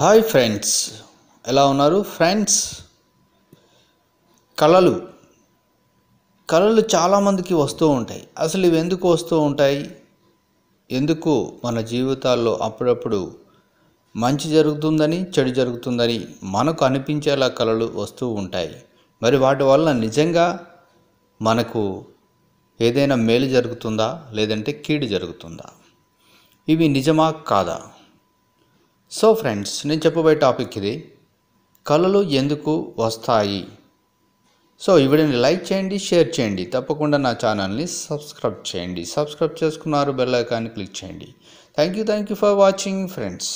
Hi friends. ఎలా ఉన్నారు friends? కళలు. కళలు చాలామందికి వస్తూ ఉంటాయి. అసలు ఇవి ఎందుకు వస్తూ ఉంటాయి? ఎందుకు మన జీవితాల్లో అప్పుడప్పుడు మంచి జరుగుతుందని చెడు జరుగుతుందని మనకు అనిపించేలా కళలు వస్తూ ఉంటాయి. మరి వాటి వల్ల నిజంగా మనకు ఏదైనా మేలు జరుగుతుందా? లేదంటే కీడు జరుగుతుందా? ఇవి నిజమా? కాదా? సో ఫ్రెండ్స్ నేను చెప్పబోయే టాపిక్ ఇది కళలు ఎందుకు వస్తాయి? సో ఈ వీడియోని లైక్ చేయండి షేర్ చేయండి. తప్పకుండా నా ఛానల్ని సబ్స్క్రైబ్ చేయండి. సబ్స్క్రైబ్ చేసుకున్నారు బెల్ ఐకాన్ని క్లిక్ చేయండి. Thank you thank you for watching friends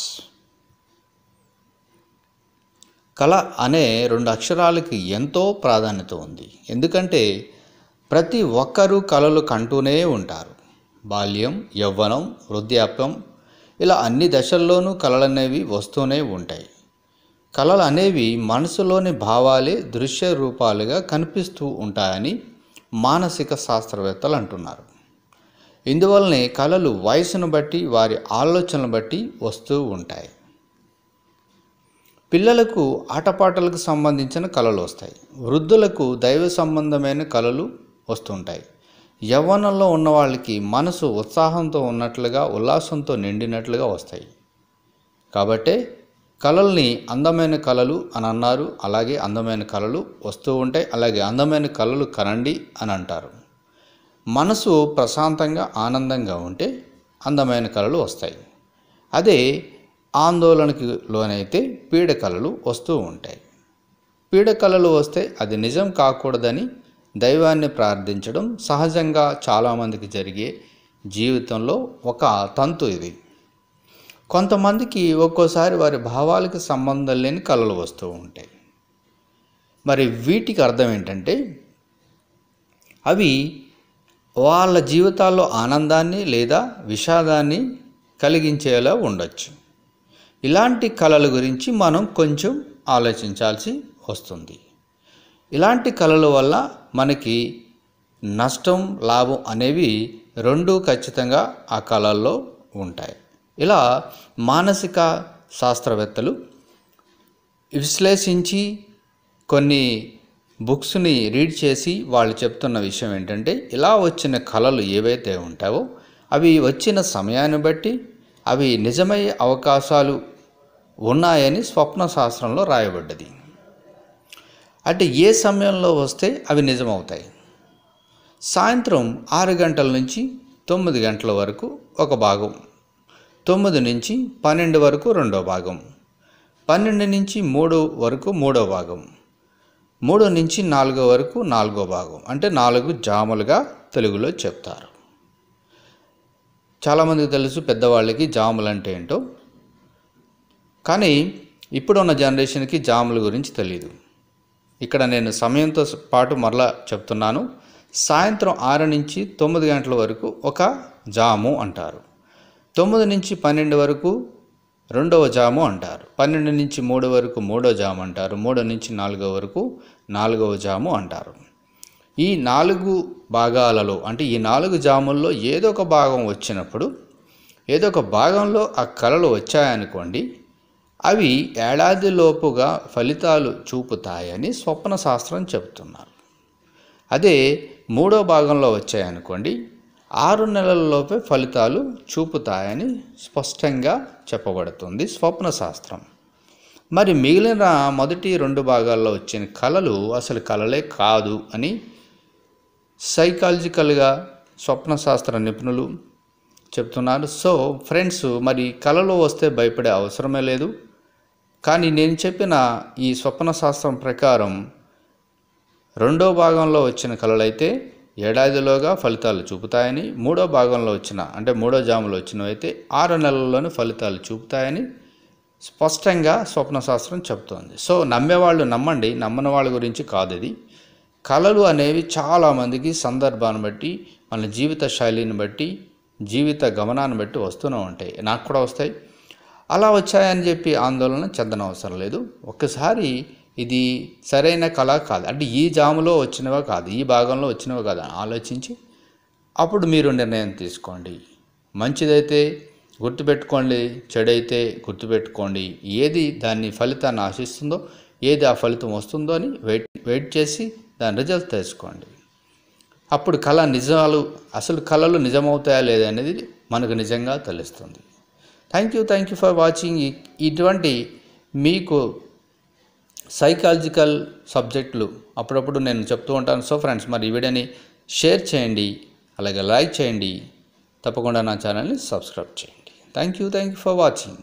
కళ అనే రెండు అక్షరాలకి ఎంతో ప్రాధాన్యత ఉంది. ఎందుకంటే ప్రతి ఒక్కరూ కళలు కంటూనే ఉంటారు. బాల్యం యవ్వనం వృద్ధాప్యం ఇలా అన్ని దశల్లోనూ కళలు అనేవి వస్తూనే ఉంటాయి. కళలు అనేవి మనసులోని భావాలే దృశ్య రూపాలుగా కనిపిస్తూ ఉంటాయని మానసిక శాస్త్రవేత్తలు అంటున్నారు. ఇందువల్లనే కళలు వయసును బట్టి వారి ఆలోచనలు బట్టి వస్తూ ఉంటాయి. పిల్లలకు ఆటపాటలకు సంబంధించిన కళలు వస్తాయి. వృద్ధులకు దైవ సంబంధమైన కళలు వస్తుంటాయి. యవ్వనంలో ఉన్న వాళ్ళకి మనసు ఉత్సాహంతో ఉన్నట్లుగా ఉల్లాసంతో నిండినట్లుగా వస్తాయి. కాబట్టే కళల్ని అందమైన కళలు అని అన్నారు అలాగే అందమైన కళలు వస్తూ ఉంటాయి అలాగే అందమైన కళలు కనండి అని అంటారు. మనసు ప్రశాంతంగా ఆనందంగా ఉంటే అందమైన కళలు వస్తాయి. అదే ఆందోళనకి లోనైతే పీడ కళలు వస్తూ ఉంటాయి. పీడ కళలు వస్తే అది నిజం కాకూడదని దైవాన్ని ప్రార్థించడం సహజంగా చాలామందికి జరిగే జీవితంలో ఒక తంతు ఇది. కొంతమందికి ఒక్కోసారి వారి భావాలకు సంబంధం లేని కళలు వస్తూ ఉంటాయి. మరి వీటికి అర్థం ఏంటంటే అవి వాళ్ళ జీవితాల్లో ఆనందాన్ని లేదా విషాదాన్ని కలిగించేలా ఉండొచ్చు. ఇలాంటి కళల గురించి మనం కొంచెం ఆలోచించాల్సి వస్తుంది. ఇలాంటి కళల వల్ల మనకి నష్టం లాభం అనేవి రెండు ఖచ్చితంగా ఆ కళల్లో ఉంటాయి. ఇలా మానసిక శాస్త్రవేత్తలు విశ్లేషించి కొన్ని బుక్స్ని రీడ్ చేసి వాళ్ళు చెప్తున్న విషయం ఏంటంటే ఇలా వచ్చిన కళలు ఏవైతే ఉంటాయో అవి వచ్చిన సమయాన్ని బట్టి అవి నిజమయ్యే అవకాశాలు ఉన్నాయని స్వప్న శాస్త్రంలో రాయబడ్డది. అంటే ఏ సమయంలో వస్తే అవి నిజమవుతాయి? సాయంత్రం ఆరు గంటల నుంచి తొమ్మిది గంటల వరకు ఒక భాగం తొమ్మిది నుంచి పన్నెండు వరకు రెండో భాగం పన్నెండు నుంచి మూడు వరకు మూడో భాగం మూడు నుంచి నాలుగో వరకు నాలుగో భాగం. అంటే నాలుగు జాములుగా తెలుగులో చెప్తారు. చాలామందికి తెలుసు పెద్దవాళ్ళకి జాములు అంటే ఏంటో? కానీ ఇప్పుడున్న జనరేషన్కి జాముల గురించి తెలియదు ఇక్కడ నేను సమయంతో పాటు మరలా చెప్తున్నాను. సాయంత్రం ఆరు నుంచి తొమ్మిది గంటల వరకు ఒక జాము అంటారు. తొమ్మిది నుంచి పన్నెండు వరకు రెండవ జాము అంటారు. పన్నెండు నుంచి మూడు వరకు మూడో జాము అంటారు. మూడు నుంచి నాలుగో వరకు నాలుగవ జాము అంటారు. ఈ నాలుగు భాగాలలో అంటే ఈ నాలుగు జాముల్లో ఏదో ఒక భాగం వచ్చినప్పుడు ఏదో ఒక భాగంలో ఆ కళలు వచ్చాయనుకోండి అవి ఏడాదిలోపుగా ఫలితాలు చూపుతాయని స్వప్న శాస్త్రం చెబుతున్నారు. అదే మూడో భాగంలో వచ్చాయనుకోండి ఆరు నెలలలోపే ఫలితాలు చూపుతాయని స్పష్టంగా చెప్పబడుతుంది స్వప్న శాస్త్రం మరి మిగిలిన మొదటి రెండు భాగాల్లో వచ్చిన కళలు అసలు కళలే కాదు అని సైకాలజికల్గా స్వప్న శాస్త్ర నిపుణులు చెప్తున్నారు. సో ఫ్రెండ్స్ మరి కళలు వస్తే భయపడే అవసరమే లేదు. కానీ నేను చెప్పిన ఈ స్వప్న శాస్త్రం ప్రకారం రెండో భాగంలో వచ్చిన కళలైతే ఏడాదిలోగా ఫలితాలు చూపుతాయని మూడో భాగంలో వచ్చిన అంటే మూడో జాములో వచ్చినవైతే ఆరు నెలల్లోనే ఫలితాలు చూపుతాయని స్పష్టంగా స్వప్న శాస్త్రం చెప్తోంది సో నమ్మేవాళ్ళు నమ్మండి నమ్మని వాళ్ళ గురించి కాదు ఇది. కళలు అనేవి చాలామందికి సందర్భాన్ని బట్టి మన జీవిత శైలిని బట్టి జీవిత గమనాన్ని బట్టి వస్తూనే ఉంటాయి. నాకు కూడా వస్తాయి. అలా వచ్చాయని చెప్పి ఆందోళన చెందనవసరం లేదు. ఒక్కసారి ఇది సరైన కళ కాదు. అంటే ఈ జాములో వచ్చినవా కాదు ఈ భాగంలో వచ్చినవా కాదు అని ఆలోచించి అప్పుడు మీరు నిర్ణయం తీసుకోండి. మంచిదైతే గుర్తుపెట్టుకోండి చెడైతే గుర్తుపెట్టుకోండి. ఏది దాన్ని ఫలితాన్ని ఆశిస్తుందో ఏది ఆ ఫలితం వస్తుందో అని వెయిట్ వెయిట్ చేసి దాని రిజల్ట్ తెలుసుకోండి. అప్పుడు కళ నిజాలు అసలు కళలు నిజమవుతాయా లేదనేది మనకు నిజంగా తెలుస్తుంది. Thank you thank you for watching ఇటువంటి మీకు సైకాలజికల్ సబ్జెక్టులు అప్పుడప్పుడు నేను చెప్తూ ఉంటాను. సో ఫ్రెండ్స్ మరి ఈ వీడియోని షేర్ చేయండి అలాగే లైక్ చేయండి. తప్పకుండా నా ఛానల్ని సబ్స్క్రైబ్ చేయండి. Thank you thank you for watching